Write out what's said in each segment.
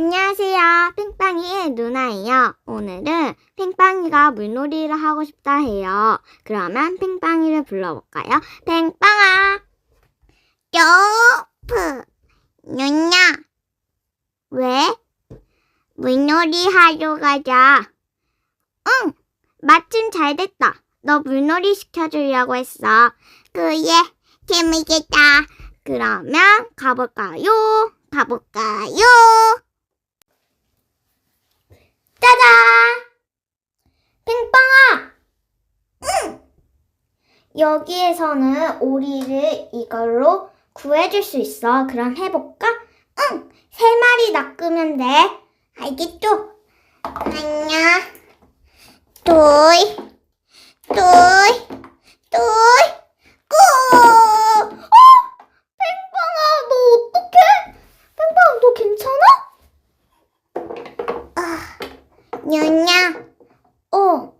안녕하세요. 팽빵이의 누나예요. 오늘은 팽빵이가 물놀이를 하고 싶다 해요. 그러면 팽빵이를 불러볼까요? 팽빵아! 점프! 누나! 왜? 물놀이 하러 가자. 응! 마침 잘 됐다. 너 물놀이 시켜주려고 했어. 그래, 재밌겠다. 그러면 가볼까요? 가볼까요? 짜잔! 팽빵아! 응! 여기에서는 오리를 이걸로 구해줄 수 있어. 그럼 해볼까? 응! 세 마리 낚으면 돼. 알겠죠? 하나, 둘, 둘, 둘, 고! 어! 팽빵아, 너 어떡해? 팽빵아, 너 괜찮아? 아, nyanya, 어,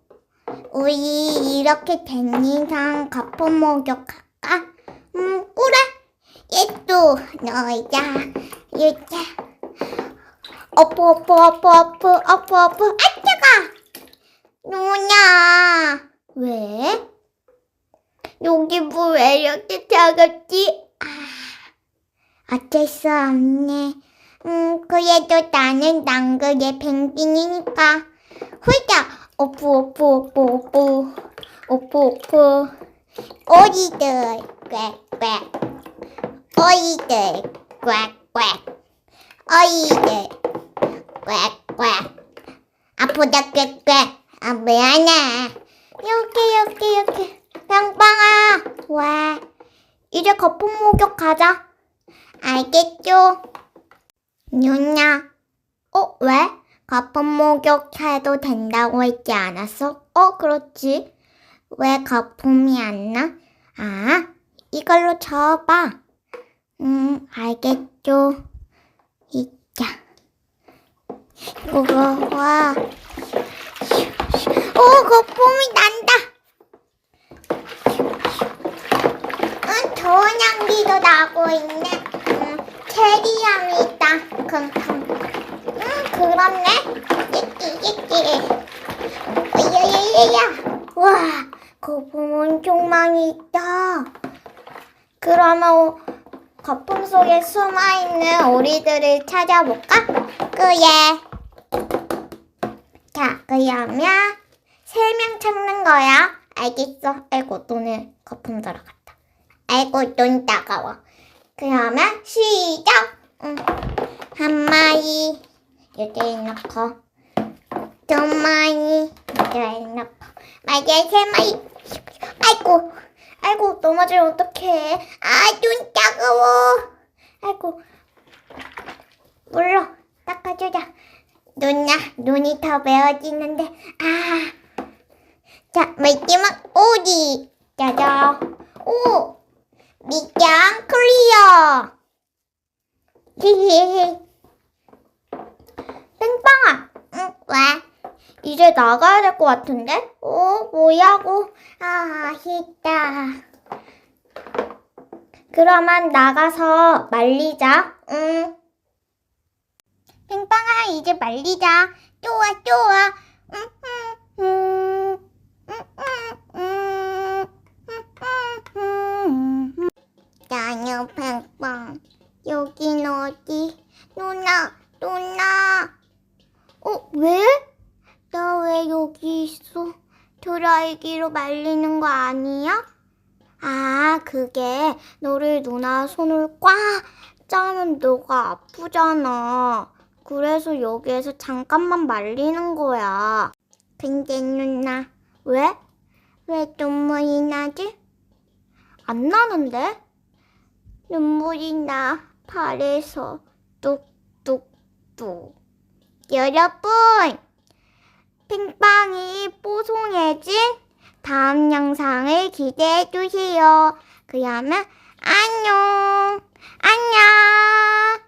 우리 이렇게 된 이상 목욕할까? 음, 그래. 얘도 너야, 유자. 어프, 어프, 어프, 어프, 어프, 어프, 아, 뜨거! 누나, 왜? 여기 물왜 이렇게 작았지? 아, 어쩔 수 없네. 음, 그래도 나는 낭그의 펭귄이니까. 훌쩍! 오프, 오프, 오프, 오프. 오프, 오프. 오리들, 꽥꽥. 오리들, 꽥꽥. 오리들, 꽥꽥. 아프다, 꽥꽥. 아, 미안해. 이렇게, 이렇게, 이렇게. 빵빵아, 왜? 이제 거품 목욕 가자. 알겠죠? 누나, 어, 왜? 거품 목욕해도 된다고 했지 않았어? 어, 그렇지. 왜 거품이 안 나? 아, 이걸로 저어봐. 음, 알겠죠. 이자. 이거, 와. 오, 거품이 난다. 응, 좋은 향기도 나고 있네. 음, 체리 향이 있다. 킁킁. 음, 그렇네. 야야야야. 와, 거품 엄청 많이 있다. 그러면 거품 속에 숨어있는 오리들을 찾아볼까? 그래. 자, 그러면 세 명 찾는 거야. 알겠어. 아이고, 눈에 거품 들어갔다. 아이고, 눈 따가워. 그러면 시작. 마리 여기에 넣고 두 마리 여기에 넣고 맞아 세 마리. 아이고, 아이고 넘어지면 어떡해. 아, 눈 따가워. 아이고, 물로 닦아주자. 누나, 눈이 더 매워지는데. 아. 자, 마지막 오리. 짜잔. 오. 밑장 클리어. 히히히. 뺑빵아. 응, 왜? 이제 나가야 될 것 같은데? 어, 뭐야고? 아, 힘다. 그러면 나가서 말리자. 응. 팽빵아, 이제 말리자. 좋아, 좋아. 음, 음, 음, 음, 음, 음, 음, 음. 나는 팽빵. 여긴 어디? 누나, 누나. 어, 왜? 나 왜 여기 있어? 드라이기로 말리는 거 아니야? 아, 그게 너를 누나 손을 꽉 짜면 너가 아프잖아. 그래서 여기에서 잠깐만 말리는 거야. 근데 누나, 왜? 왜 눈물이 나지? 안 나는데? 눈물이 나, 발에서 뚝뚝뚝. 여러분! 핑빵이 뽀송해진 다음 영상을 기대해 주세요. 그러면 안녕! 안녕!